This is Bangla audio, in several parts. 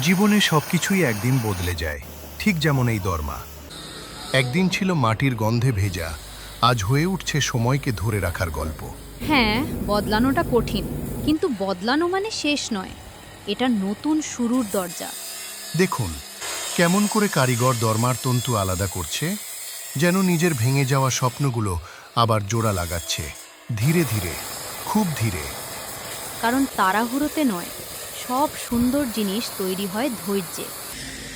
জীবনে সবকিছুই একদিন বদলে যায় ঠিক যেমন এই দরমা। একদিন ছিল মাটির গন্ধে ভেজা আজ হয়ে উঠছে সময়কে ধরে রাখার গল্প। হ্যাঁ বদলানোটা কঠিন কিন্তু বদলানো মানে শেষ নয় এটা নতুন শুরুর দরজা। দেখুন কেমন করে কারিগর দরমার তন্তু আলাদা করছে যেন নিজের ভেঙে যাওয়া স্বপ্নগুলো আবার জোড়া লাগাচ্ছে ধীরে ধীরে খুব ধীরে। কারণ তাড়াহুড়োতে নয় সব সুন্দর জিনিস তৈরি হয় ধৈর্যে।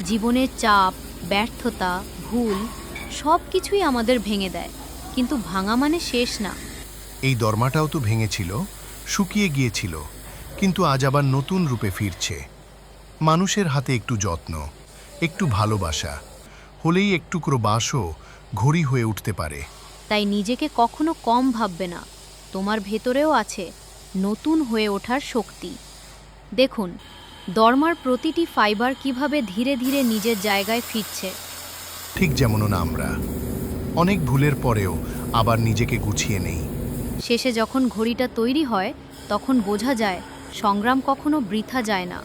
জীবনের চাপ ব্যর্থতা ভুল সব কিছুই আমাদের ভেঙে দেয়। কিন্তু ভাঙা মানে শেষ না। এই দরমাটাও তো ভেঙেছিল শুকিয়ে গিয়েছিল কিন্তু আজ আবার নতুন রূপে ফিরছে। মানুষের হাতে একটু যত্ন একটু ভালোবাসা হলেই একটুকরো বাসও ঘড়ি হয়ে উঠতে পারে। তাই নিজেকে কখনো কম ভাববে না। তোমার ভেতরেও আছে নতুন হয়ে ওঠার শক্তি। দেখুন দরমার প্রতিটি ফাইবার কীভাবে ধীরে ধীরে নিজের জায়গায় ফিরছে। ঠিক যেমন না আমরা। অনেক ভুলের পরেও আবার নিজেকে গুছিয়ে নেই। শেষে যখন ঘড়িটা তৈরি হয় তখন বোঝা যায় সংগ্রাম কখনো বৃথা যায় না।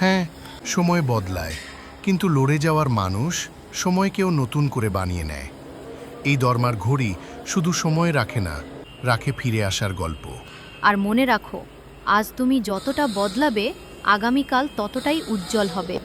হ্যাঁ সময় বদলায় কিন্তু লড়ে যাওয়ার মানুষ সময়কেও নতুন করে বানিয়ে নেয়। এই দরমার ঘড়ি শুধু সময় রাখে না রাখে ফিরে আসার গল্প। আর মনে রাখো আজ তুমি যতটা বদলাবে আগামীকাল ততটাই উজ্জ্বল হবে।